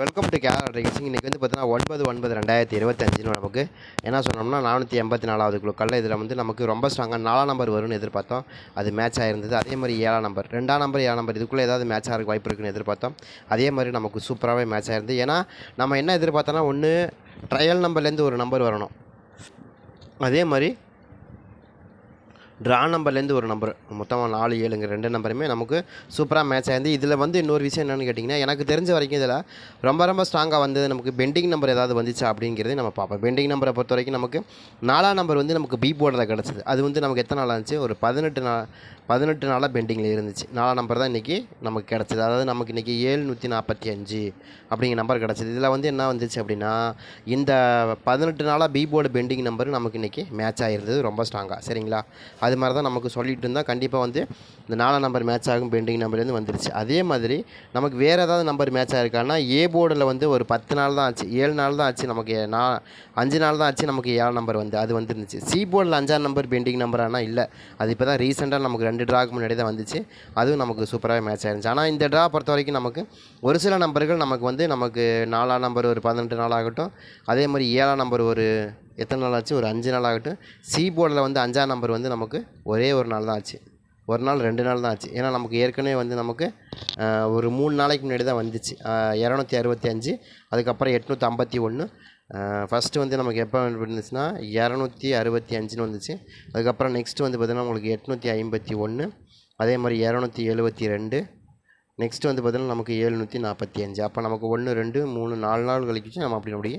Welcome to Kerala racing இன்றைக்கி வந்து பார்த்தீங்கன்னா ஒன்பது ஒன்பது ரெண்டாயிரத்தி இருபத்தஞ்சின்னு நமக்கு. என்ன சொன்னோம்னா நானூற்றி எண்பத்தி நாலாவது குழுக்களில் இதில் வந்து நமக்கு ரொம்ப ஸ்ட்ராங்காக நாலாம் நம்பர் வரும்னு எதிர்பார்த்தோம். அது மேட்ச் ஆகிருந்தது அதே மாதிரி ஏழாம் நம்பர் ரெண்டாம் நம்பர் ஏழாம் நம்பர் இதுக்குள்ளே ஏதாவது மேட்ச் ஆகிறதுக்கு வாய்ப்பு இருக்குன்னு எதிர்பார்த்தோம். அதே மாதிரி நமக்கு சூப்பராகவே மேட்ச் ஆயிருந்தது. ஏன்னா நம்ம என்ன எதிர்பார்த்தோன்னா ஒன்று ட்ரையல் நம்பர்லேருந்து ஒரு நம்பர் வரணும். அதே மாதிரி ட்ரா நம்பர்லேருந்து ஒரு நம்பர் மொத்தமாக நாலு ஏழுங்க ரெண்டு நம்பருமே நமக்கு சூப்பராக மேட்ச் ஆயிருந்து இதில் வந்து இன்னொரு விஷயம் என்னென்னு கேட்டிங்கன்னா எனக்கு தெரிஞ்ச வரைக்கும் இதில் ரொம்ப ரொம்ப ஸ்ட்ராங்காக வந்தது நமக்கு பெண்டிங் நம்பர் ஏதாவது வந்துச்சா அப்படிங்கிறத நம்ம பார்ப்போம். பெண்டிங் நம்பரை பொறுத்த வரைக்கும் நமக்கு நாலாம் நம்பர் வந்து நமக்கு பி போர்டில் கிடச்சிது. அது வந்து நமக்கு எத்தனை நாள் இருந்துச்சு? ஒரு பதினெட்டு நாள் பதினெட்டு நாளாக பெண்டிங்கில் இருந்துச்சு. நாலாம் நம்பர் தான் இன்றைக்கி நமக்கு கிடச்சிது. அதாவது நமக்கு இன்றைக்கி ஏழ்நூற்றி நாற்பத்தி அஞ்சு அப்படிங்கிற நம்பர் கிடச்சிது. இதில் வந்து என்ன வந்துச்சு அப்படின்னா இந்த பதினெட்டு நாளாக பி போர்டு பெண்டிங் நம்பர் நமக்கு இன்றைக்கி மேட்ச் ஆகிருந்தது ரொம்ப ஸ்ட்ராங்காக சரிங்களா? அது மாதிரி தான் நமக்கு சொல்லிகிட்டு இருந்தால் கண்டிப்பாக வந்து இந்த நாலாம் நம்பர் மேட்ச் ஆகும் பெண்டிங் நம்பர்லேருந்து வந்துருச்சு. அதே மாதிரி நமக்கு வேறு ஏதாவது நம்பர் மேட்ச் ஆகிருக்கான்னா ஏ போர்டில் வந்து ஒரு பத்து நாள் தான் ஆச்சு ஏழு நாள் தான் ஆச்சு நமக்கு நான் அஞ்சு நாள் தான் ஆச்சு நமக்கு ஏழு நம்பர் வந்து அது வந்துருந்துச்சு. சி போர்டில் அஞ்சாம் நம்பர் பெண்டிங் நம்பர் ஆனால் இல்லை. அது இப்போ தான் ரீசெண்டாக நமக்கு ரெண்டு ட்ராக்கு முன்னாடி தான் வந்துச்சு. அதுவும் நமக்கு சூப்பராக மேட்ச் ஆயிருந்துச்சு. ஆனால் இந்த ட்ரா பொறுத்த வரைக்கும் நமக்கு ஒரு சில நம்பர்கள் நமக்கு வந்து நமக்கு நாலாம் நம்பர் ஒரு பதினெட்டு நாள் ஆகட்டும் அதே மாதிரி ஏழாம் நம்பர் ஒரு எத்தனை நாள் ஆச்சு? ஒரு அஞ்சு நாள் ஆகட்டும். சி போர்டில் வந்து அஞ்சாம் நம்பர் வந்து நமக்கு ஒரே ஒரு நாள் தான் ஆச்சு. ஒரு நாள் ரெண்டு நாள் தான் ஆச்சு. ஏன்னா நமக்கு ஏற்கனவே வந்து நமக்கு ஒரு மூணு நாளைக்கு முன்னாடி தான் வந்துச்சு. இரநூத்தி அறுபத்தி அஞ்சு அதுக்கப்புறம் எட்நூற்றி ஐம்பத்தி ஒன்று ஃபஸ்ட்டு வந்து நமக்கு எப்போ இருந்துச்சுன்னா இரநூத்தி அறுபத்தி அஞ்சுன்னு வந்துச்சு. அதுக்கப்புறம் நெக்ஸ்ட்டு வந்து பார்த்திங்கன்னா உங்களுக்கு எட்நூற்றி ஐம்பத்தி ஒன்று அதே மாதிரி இரநூத்தி எழுபத்தி ரெண்டு. நெக்ஸ்ட்டு வந்து பார்த்திங்கன்னா நமக்கு எழுநூற்றி நாற்பத்தி அஞ்சு. அப்போ நமக்கு ஒன்று ரெண்டு மூணு நாலு நாள் கழிச்சு நம்ம அப்படி அப்படியே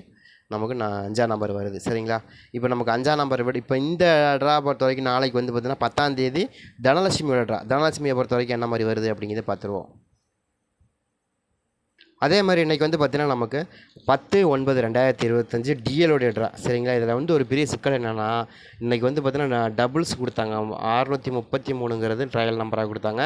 நமக்கு நான் அஞ்சாம் நம்பர் வருது. சரிங்களா? இப்போ நமக்கு அஞ்சாம் நம்பர் விட இப்போ இந்த ட்ரா பொறுத்த வரைக்கும் நாளைக்கு வந்து பார்த்திங்கன்னா பத்தாந்தேதி தனலட்சுமியோட ட்ரா தனலட்சுமியை பொறுத்த வரைக்கும் என்ன மாதிரி வருது அப்படிங்கிறத பார்த்துருவோம். அதே மாதிரி இன்றைக்கி வந்து பார்த்திங்கன்னா நமக்கு பத்து ஒன்பது ரெண்டாயிரத்தி இருபத்தஞ்சு டிஎலோடைய ட்ரா சரிங்களா? இதில் வந்து ஒரு பெரிய சிக்கல் என்னென்னா இன்றைக்கி வந்து பார்த்திங்கன்னா டபுள்ஸ் கொடுத்தாங்க. அறுநூற்றி முப்பத்தி மூணுங்கிறது ட்ரையல் நம்பராக கொடுத்தாங்க.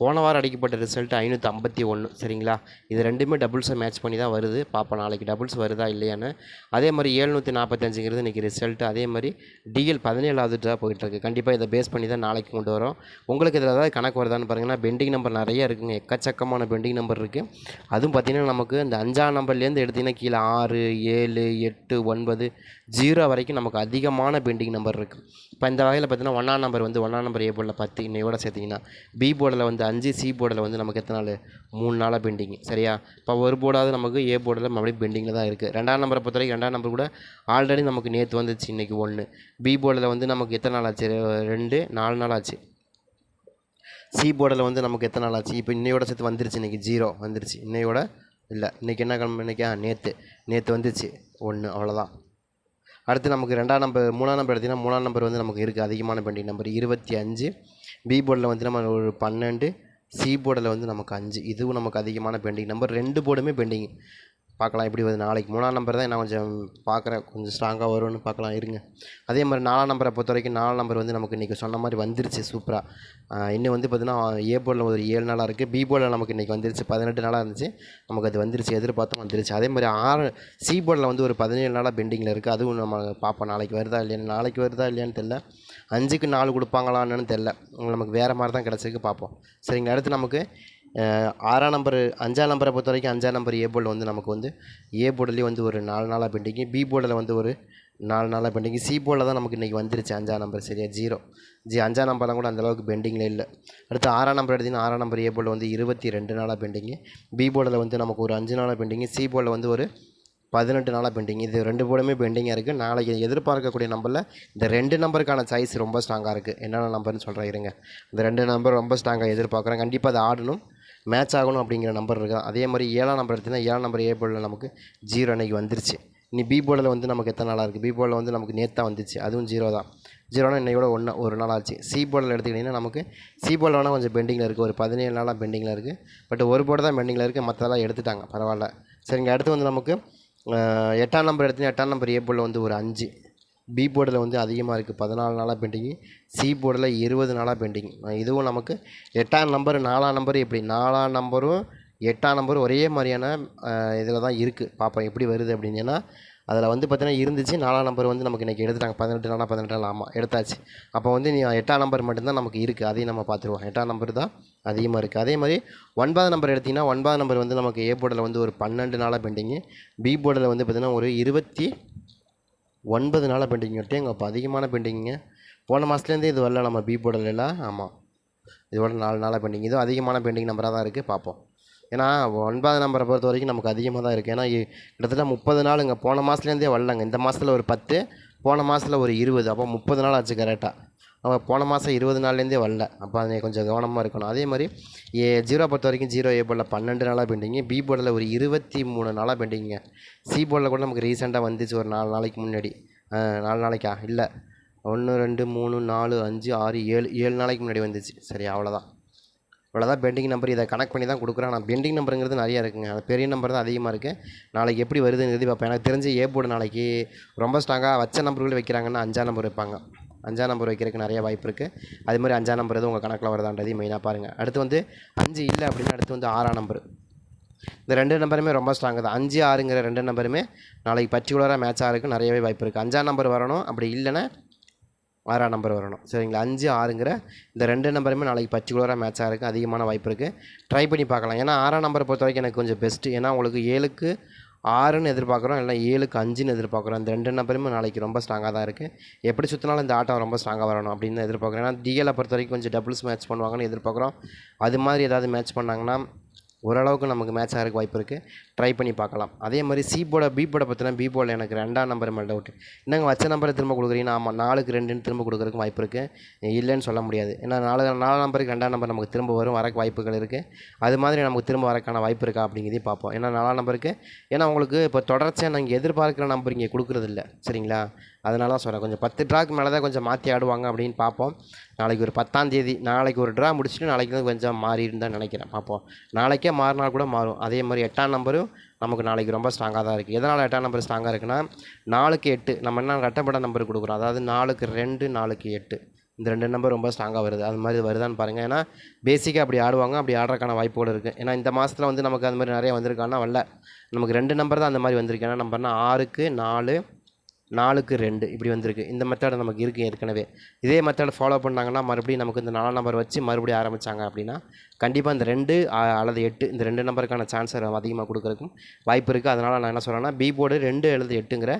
போன வாரம் அடிக்கப்பட்ட ரிசல்ட் ஐநூற்றி ஐம்பத்தி ஒன்று சரிங்களா? இது ரெண்டுமே டபுள்ஸை மேட்ச் பண்ணி தான் வருது. பார்ப்போம் நாளைக்கு டபுள்ஸ் வருதா இல்லையான்னு. அதே மாதிரி ஏழ்நூற்றி நாற்பத்தஞ்சுங்கிறது இன்றைக்கி ரிசல்ட் அதே மாதிரி டிஎல் பதினேழாவது ட்ரா போயிட்டுருக்கு. கண்டிப்பாக இதை பேஸ் பண்ணி தான் நாளைக்கு கொண்டு வரோம். உங்களுக்கு இதில் ஏதாவது கணக்கு வருதான்னு பாருங்கன்னா பெண்டிங் நம்பர் நிறைய இருக்குங்க. எக்கச்சக்கமான பெண்டிங் நம்பர் இருக்குது அதுவும் பார்த்திங்கன்னா நமக்கு இந்த அஞ்சாம் நம்பர்லேருந்து எடுத்திங்கன்னா கீழே ஆறு ஏழு எட்டு ஒன்பது ஜீரோ வரைக்கும் நமக்கு அதிகமான பெண்டிங் நம்பர் இருக்குது இப்போ இந்த வகையில் பார்த்தீங்கன்னா ஒன்றாம் நம்பர் வந்து ஒன்றாம் நம்பர் ஏ போர்டில் பத்து. இன்னையோட சேர்த்திங்கன்னா பி போர்டில் வந்து அஞ்சு சி போர்டில் வந்து நமக்கு எத்தனை நாள்? மூணு நாளாக பெண்டிங் சரியா? இப்போ ஒரு போர்டாவது நமக்கு ஏ போர்டில் மறுபடியும் பெண்டிங்கில் தான் இருக்குது ரெண்டாம் நம்பரை பொறுத்த வரைக்கும் ரெண்டாம் நம்பர் கூட ஆல்ரெடி நமக்கு நேற்று வந்துச்சு இன்றைக்கி ஒன்று பி போர்டில் வந்து நமக்கு எத்தனை நாள் ஆச்சு? ரெண்டு நாலு நாள் ஆச்சு. சி போர்டில் வந்து நமக்கு எத்தனை நாள் ஆச்சு? இப்போ இன்னையோட சேர்த்து வந்துருச்சு இன்றைக்கி ஜீரோ வந்துருச்சு. இன்னையோட இல்லை. இன்றைக்கி என்ன கிழமை? இன்றைக்கி நேற்று நேற்று வந்துச்சு. ஒன்று அவ்வளோதான் அடுத்து நமக்கு ரெண்டாம் நம்பர் மூணாம் நம்பர் எடுத்திங்கன்னா மூணாம் நம்பர் வந்து நமக்கு இருக்குது அதிகமான பெண்டிங் நம்பர் இருபத்தி அஞ்சு. பி போர்டில் வந்து நம்ம ஒரு பன்னெண்டு சி போர்டில் வந்து நமக்கு அஞ்சு. இதுவும் நமக்கு அதிகமான பெண்டிங் நம்பர் ரெண்டு போர்டுமே பெண்டிங் பார்க்கலாம் எப்படி வருது நாளைக்கு. மூணாம் நம்பர் தான் நான் கொஞ்சம் பார்க்குறேன். கொஞ்சம் ஸ்ட்ராங்காக வரும்னு பார்க்கலாம். இருங்க. அதே மாதிரி நாலாம் நம்பரை பொறுத்த வரைக்கும் நாலாம் நம்பர் வந்து நமக்கு இன்றைக்கி சொன்ன மாதிரி வந்துருச்சு. சூப்பராக இன்னும் வந்து பார்த்தீங்கன்னா ஏ போர்டில் ஒரு ஏழு நாளாக இருக்குது பி போர்டில் நமக்கு இன்றைக்கி வந்துருச்சு. பதினெட்டு நாளாக இருந்துச்சு. நமக்கு அது வந்துருச்சு. எதிர்பார்த்தும் வந்துருச்சு. அதே மாதிரி ஆறு சி போர்டில் வந்து ஒரு பதினேழு நாளாக பெண்டிங்கில் இருக்குது அதுவும் நம்ம பார்ப்போம். நாளைக்கு வருதா இல்லையான்னு நாளைக்கு வருதா இல்லையான்னு தெரில அஞ்சுக்கு நாலு கொடுப்பாங்களான்னு தெரில நமக்கு வேறு மாதிரி தான் கிடச்சிருக்கு பார்ப்போம். சரிங்க அடுத்து நமக்கு ஆறாம் நம்பர் அஞ்சாம் நம்பரை பொறுத்த வரைக்கும் அஞ்சாம் நம்பர் ஏ போர்டில் வந்து நமக்கு வந்து ஏ போர்டுலேயே வந்து ஒரு நாலு நாளாக பெண்டிங்கு பி போர்டில் வந்து ஒரு நாலு நாளாக பெண்டிங்கு சி போர்டில் தான் நமக்கு இன்றைக்கி வந்துருச்சு அஞ்சாம் நம்பர் சரியா? ஜீரோ ஜி அஞ்சாம் நம்பர்லாம் கூட அந்தளவுக்கு பெண்டிங்கில் இல்லை. அடுத்து ஆறாம் நம்பர் எடுத்திங்கன்னா ஆறாம் நம்பர் ஏ போர்டில் வந்து இருபத்தி ரெண்டு நாளாக பெண்டிங்கு பி போர்டில் வந்து நமக்கு ஒரு அஞ்சு நாளாக பெண்டிங்கு சி போர்டில் வந்து ஒரு பதினெட்டு நாளாக பெண்டிங் இது ரெண்டு போர்டுமே பெண்டிங்காக இருக்குது நாளைக்கு எதிர்பார்க்கக்கூடிய நம்பரில் இந்த ரெண்டு நம்பருக்கான சைஸ் ரொம்ப ஸ்ட்ராங்காக இருக்குது என்னென்ன நம்பர்னு சொல்கிறேன் இருங்க. இந்த ரெண்டு நம்பர் ரொம்ப ஸ்ட்ராங்காக எதிர்பார்க்குறேன். கண்டிப்பாக அது ஆடணும். மேட்ச் ஆகணும் அப்படிங்கிற நம்பர் இருக்குது அதே மாதிரி ஏழாம் நம்பர் எடுத்திங்கன்னா ஏழாம் நம்பர் ஏ போர்டில் நமக்கு ஜீரோ அன்றைக்கி வந்துருச்சு. இனி பி போர்டில் வந்து நமக்கு எத்தனை நாளாக இருக்குது பி போர்டில் வந்து நமக்கு நேற்று வந்துச்சு. அதுவும் ஜீரோ தான். ஜீரோனா இன்னையோட ஒன்று ஒரு நாள் ஆச்சு. சி போர்டில் எடுத்துக்கிட்டிங்கன்னா நமக்கு சி போர்டில் வேணால் கொஞ்சம் பெண்டிங்கில் இருக்குது ஒரு பதினேழு நாளாக பெண்டிங்கில் இருக்குது பட் ஒரு போர்டு தான் பெண்டிங்கில் இருக்குது மற்றதெல்லாம் எடுத்துட்டாங்க. பரவாயில்ல. சரிங்க அடுத்து வந்து நமக்கு எட்டாம் நம்பர் எடுத்தீங்கன்னா எட்டாம் நம்பர் ஏ போர்டில் வந்து ஒரு அஞ்சு. பி போர்டில் வந்து அதிகமாக இருக்குது பதினாலு நாளாக பெண்டிங்கு சி போர்டில் இருபது நாளாக பெண்டிங் இதுவும் நமக்கு எட்டாம் நம்பர் நாலாம் நம்பர் எப்படி? நாலாம் நம்பரும் எட்டாம் நம்பரும் ஒரே மாதிரியான இதில் தான் இருக்குது பார்ப்போம் எப்படி வருது அப்படின்னு. அதில் வந்து பார்த்தீங்கன்னா இருந்துச்சு. நாலாம் நம்பர் வந்து நமக்கு இன்றைக்கி எடுத்துட்டாங்க. பதினெட்டு நாளாக பதினெட்டு நாள் ஆமாம் எடுத்தாச்சு. அப்போ வந்து நீ எட்டாம் நம்பர் மட்டும்தான் நமக்கு இருக்குது அதையும் நம்ம பார்த்துருவோம். எட்டாம் நம்பர் தான் அதிகமாக இருக்குது அதே மாதிரி ஒன்பதாம் நம்பர் எடுத்திங்கன்னா ஒன்பதாம் நம்பர் வந்து நமக்கு ஏ போர்டில் வந்து ஒரு பன்னெண்டு நாளாக பெண்டிங்கு பி போர்டில் வந்து பார்த்திங்கன்னா ஒரு இருபத்தி ஒன்பது நாளாக பெண்டிங் விட்டு எங்கள் அப்போ அதிகமான பெண்டிங்குங்க போன மாதத்துலேருந்தே இது வரல நம்ம பி போர்டில் ஆமாம் இதோட நாலு நாளாக பெண்டிங் இதுவும் அதிகமான பெண்டிங் நம்பராக தான் இருக்குது பார்ப்போம். ஏன்னா ஒன்பது நம்பரை பொறுத்த வரைக்கும் நமக்கு அதிகமாக தான் இருக்குது ஏன்னா கிட்டத்தட்ட முப்பது நாளுங்க. போன மாதத்துலேருந்தே வரலங்க. இந்த மாதத்தில் ஒரு பத்து போன மாதத்தில் ஒரு இருபது. அப்போ முப்பது நாள் ஆச்சு கரெக்டாக அப்போ போன மாதம் இருபது நாள்லேருந்தே வரல. அப்போ அதை கொஞ்சம் கவனமாக இருக்கணும். அதே மாதிரி ஏ ஜீரோ பொறுத்த வரைக்கும் ஜீரோ ஏ போர்டில் பன்னெண்டு நாளாக பெண்டிங்கு. பி போர்டில் ஒரு இருபத்தி மூணு நாளாக பெண்டிங்க சி போர்டில் கூட நமக்கு ரீசெண்டாக வந்துச்சு ஒரு நாலு நாளைக்கு முன்னாடி. நாலு நாளைக்கா? இல்லை. ஒன்று ரெண்டு மூணு நாலு அஞ்சு ஆறு ஏழு ஏழு நாளைக்கு முன்னாடி வந்துச்சு. சரி அவ்வளோதான். இவ்வளோதான் பெண்டிங் நம்பர் இதை கனெக்ட் பண்ணி தான் கொடுக்குறேன். ஆனால் பெண்டிங் நம்பருங்கிறது நிறையா இருக்குங்க. அது பெரிய நம்பர் தான் அதிகமாக இருக்குது நாளைக்கு எப்படி வருதுங்கிறது பார்ப்பேன். எனக்கு தெரிஞ்சு ஏ போர்டு நாளைக்கு ரொம்ப ஸ்ட்ராங்காக வச்ச நம்பர்கள் வைக்கிறாங்கன்னா அஞ்சாம் நம்பர் வைப்பாங்க. அஞ்சாம் நம்பர் வைக்கிறதுக்கு நிறைய வாய்ப்பு இருக்குது அது மாதிரி அஞ்சாம் நம்பர் எதுவும் உங்கள் கணக்கில் வருதான்றதையும் மெயினாக பாருங்கள் அடுத்து வந்து அஞ்சு இல்லை அப்படின்னா அடுத்து வந்து ஆறாம் நம்பர் இந்த ரெண்டு நம்பருமே ரொம்ப ஸ்ட்ராங்கு தான். அஞ்சு ஆறுங்கிற ரெண்டு நம்பருமே நாளைக்கு பர்டிகுலராக மேட்ச் ஆகிறதுக்கு நிறையவே வாய்ப்பு இருக்குது அஞ்சாம் நம்பர் வரணும். அப்படி இல்லைன்னா ஆறாம் நம்பர் வரணும். சரிங்களா? அஞ்சு ஆறுங்கிற இந்த ரெண்டு நம்பருமே நாளைக்கு பர்டிகுலராக மேட்சாக இருக்குது அதிகமான வாய்ப்பு இருக்குது ட்ரை பண்ணி பார்க்கலாம். ஏன்னா ஆறாம் நம்பரை பொறுத்த வரைக்கும் எனக்கு கொஞ்சம் பெஸ்ட்டு ஏன்னா உங்களுக்கு ஏழுக்கு ஆறுன்னு எதிர்பார்க்குறோம். இல்லை ஏழுக்கு அஞ்சுன்னு எதிர்பார்க்குறோம். இந்த ரெண்டு நம்பருமே நாளைக்கு ரொம்ப ஸ்ட்ராங்காக தான் இருக்குது எப்படி சுற்றினாலும் இந்த ஆட்டம் ரொம்ப ஸ்ட்ராங்காக வரணும் அப்படின்னு எதிர்பார்க்குறோம். ஏன்னா டிஎலை பொறுத்த வரைக்கும் கொஞ்சம் டபுள்ஸ் மேட்ச் பண்ணுவாங்கன்னு எதிர்பார்க்குறோம். அது மாதிரி ஏதாவது மேட்ச் பண்ணாங்கன்னா ஓரளவுக்கு நமக்கு மேட்ச் ஆகிறதுக்கு வாய்ப்பு இருக்குது ட்ரை பண்ணி பார்க்கலாம். அதே மாதிரி சி போட பி போட பற்றினா பி போட எனக்கு ரெண்டாம் நம்பர் மேலே டவுட் என்னங்க வச்ச நம்பரை திரும்ப கொடுக்குறீங்கன்னா ஆமாம் நாலுக்கு ரெண்டுன்னு திரும்ப கொடுக்குறதுக்கு வாய்ப்பு இருக்குது இல்லைன்னு சொல்ல முடியாது. ஏன்னா நாலு நாலு நம்பருக்கு ரெண்டாம் நம்பர் நமக்கு திரும்ப வரும் வரக்கு வாய்ப்புகள் இருக்குது அது மாதிரி நமக்கு திரும்ப வரக்கான வாய்ப்பு இருக்கா அப்படிங்கிறதையும் பார்ப்போம். ஏன்னா நாலாம் நம்பருக்கு ஏன்னா உங்களுக்கு இப்போ தொடர்ச்சியாக நாங்கள் எதிர்பார்க்குற நம்பர் இங்கே கொடுக்குறதில்ல. சரிங்களா? அதனால தான் சொல்கிறேன் கொஞ்சம் பத்து ட்ராக்கு மேலே தான் கொஞ்சம் மாற்றி ஆடுவாங்க அப்படின்னு பார்ப்போம். நாளைக்கு ஒரு பத்தாம் தேதி நாளைக்கு ஒரு ட்ரா முடிச்சுட்டு நாளைக்கு வந்து கொஞ்சம் மாறி தான் நினைக்கிறேன். பார்ப்போம். நாளைக்கே மாறினா கூட மாறும். அதே மாதிரி எட்டாம் நம்பரும் நமக்கு நாளைக்கு ரொம்ப ஸ்ட்ராங்காக தான் இருக்குது எதனால் எட்டாம் நம்பர் ஸ்ட்ராங்காக இருக்குன்னா நாலுக்கு எட்டு நம்ம என்ன ரெட்டப்பட நம்பர் கொடுக்குறோம்? அதாவது நாலுக்கு ரெண்டு நாலுக்கு எட்டு. இந்த ரெண்டு நம்பர் ரொம்ப ஸ்ட்ராங்காக வருது. அது மாதிரி வருதான்னு பாருங்கள் ஏன்னா பேசிக்காக அப்படி ஆடுவாங்க. அப்படி ஆடுறதுக்கான வாய்ப்புகள் இருக்குது ஏன்னா இந்த மாதத்தில் வந்து நமக்கு அது மாதிரி நிறைய வந்திருக்கான்னா வரல. நமக்கு ரெண்டு நம்பர் தான் அந்த மாதிரி வந்திருக்கு. ஏன்னா நம்பர்னா ஆறுக்கு நாலு நாலுக்கு ரெண்டு இப்படி வந்திருக்கு. இந்த மெத்தட் நமக்கு இருக்குது ஏற்கனவே. இதே மெத்தட் ஃபாலோ பண்ணாங்கன்னா மறுபடியும் நமக்கு இந்த நாலாம் நம்பர் வச்சு மறுபடியும் ஆரம்பித்தாங்க அப்படின்னா கண்டிப்பாக இந்த ரெண்டு அல்லது எட்டு இந்த ரெண்டு நம்பருக்கான சான்ஸ் அதிகமாக கொடுக்குறதுக்கும் வாய்ப்பு இருக்குது அதனால் நான் என்ன சொல்கிறேன்னா பி போர்டு ரெண்டு அல்லது எட்டுங்கிற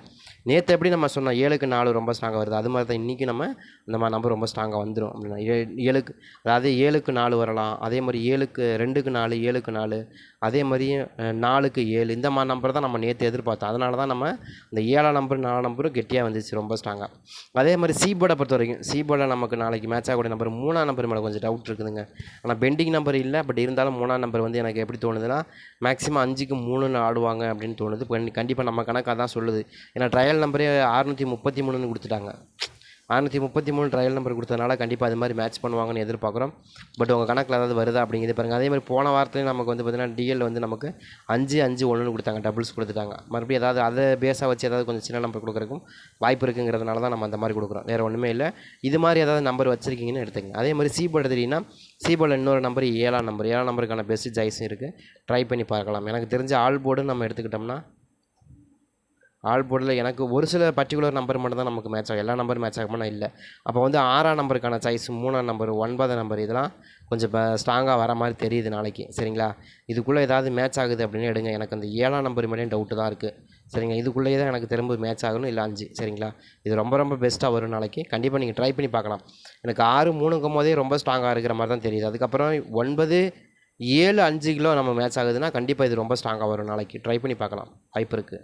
நேற்று எப்படி நம்ம சொன்னோம் ஏழுக்கு நாலு ரொம்ப ஸ்ட்ராங்காக வருது. அது மாதிரி தான் இன்றைக்கி நம்ம இந்த மாதிரி நம்பர் ரொம்ப ஸ்ட்ராங்காக வந்துடும் அப்படின்னா ஏ- ஏழுக்கு அதாவது ஏழுக்கு நாலு வரலாம். அதே மாதிரி ஏழுக்கு ரெண்டுக்கு நாலு ஏழுக்கு நாலு. அதே மாதிரி நாலுக்கு ஏழு. இந்த மாதிரி நம்பர் தான் நம்ம நேற்று எதிர்பார்த்தோம். அதனால தான் நம்ம இந்த ஏழாம் நம்பர் நாலாம் நம்பரும் கெட்டியாக வந்துச்சு ரொம்ப ஸ்ட்ராங்காக அதே மாதிரி சி போர்டை பொறுத்த வரைக்கும் சி போர்டில் நமக்கு நாளைக்கு மேட்ச் ஆகக்கூடிய நம்பர் மூணாம் நம்பர் மேலே கொஞ்சம் டவுட் இருக்குதுங்க. ஆனால் பெண்டிங் நம்பர் நம்பர் இல்லை பட் இருந்தாலும் மூணாம் நம்பர் வந்து எனக்கு எப்படி தோணுதுன்னா மேக்ஸிமம் அஞ்சுக்கு மூணுன்னு ஆடுவாங்க அப்படின்னு தோணுது. கண்டிப்பாக நம்ம கணக்காக தான் சொல்லுது. ஏன்னா ட்ரையல் நம்பரே அறுநூற்றி முப்பத்தி மூணுன்னு கொடுத்துட்டாங்க. அறுநூற்றி முப்பத்தி மூணு ட்ரையல் நம்பர் கொடுத்ததுனால கண்டிப்பாக அது மாதிரி மேட்ச் பண்ணுவாங்கன்னு எதிர்பார்க்குறோம். பட் உங்கள் கணக்கில் ஏதாவது வருதா அப்படிங்கிறது பாருங்கள் அதே மாதிரி போன வாரத்துலேயும் நமக்கு வந்து பார்த்திங்கன்னா டிஎல் வந்து நமக்கு அஞ்சு அஞ்சு ஒன்றுன்னு கொடுத்தாங்க டபுள்ஸ் கொடுத்துட்டாங்க. மறுபடியும் ஏதாவது அதை பேஸாக வச்சு ஏதாவது கொஞ்சம் சின்ன நம்பர் கொடுக்குறதுக்கும் வாய்ப்பு இருக்குங்கிறதுனால தான் நம்ம அந்த மாதிரி கொடுக்குறோம். வேறு ஒன்றுமே இல்லை. இது மாதிரி ஏதாவது நம்பர் வச்சுருக்கீங்கன்னு எடுத்துங்க அதே மாதிரி சி போர்டு தெரியுன்னா சீபோல் இன்னொரு நம்பர் ஏழாம் நம்பர். ஏழாம் நம்பருக்கான பெஸ்ட் சாய்ஸும் இருக்குது ட்ரை பண்ணி பார்க்கலாம். எனக்கு தெரிஞ்ச ஆல் போர்டு நம்ம எடுத்துக்கிட்டோம்னா ஆல் போர்டில் எனக்கு ஒரு சில பர்டிகுலர் நம்பர் மட்டும் தான் நமக்கு மேட்ச் ஆகும். எல்லா நம்பரும் மேட்ச் ஆகுமானா இல்லை. அப்போ வந்து ஆறாம் நம்பருக்கான சாய்ஸ் மூணாம் நம்பர் ஒன்பதாம் நம்பர் இதெல்லாம் கொஞ்சம் இப்போ ஸ்ட்ராங்காக வர மாதிரி தெரியுது நாளைக்கு. சரிங்களா? இதுக்குள்ளே ஏதாவது மேட்ச் ஆகுது அப்படின்னு எடுங்க. எனக்கு அந்த ஏழாம் நம்பர் மேலேயும் டவுட்டு தான் இருக்குது சரிங்க. இதுக்குள்ளேயே தான் எனக்கு திரும்ப மேட்ச் ஆகணும். இல்லை அஞ்சு. சரிங்களா? இது ரொம்ப ரொம்ப பெஸ்ட்டாக வரும் நாளைக்கு. கண்டிப்பாக நீங்கள் ட்ரை பண்ணி பார்க்கலாம். எனக்கு ஆறு மூணுங்கும் போதே ரொம்ப ஸ்ட்ராங்காக இருக்கிற மாதிரி தான் தெரியுது. அதுக்கப்புறம் ஒன்பது ஏழு அஞ்சு கிலோ நம்ம மேட்ச் ஆகுதுன்னா கண்டிப்பாக இது ரொம்ப ஸ்ட்ராங்காக வரும் நாளைக்கு. ட்ரை பண்ணி பார்க்கலாம். வாய்ப்பு இருக்குது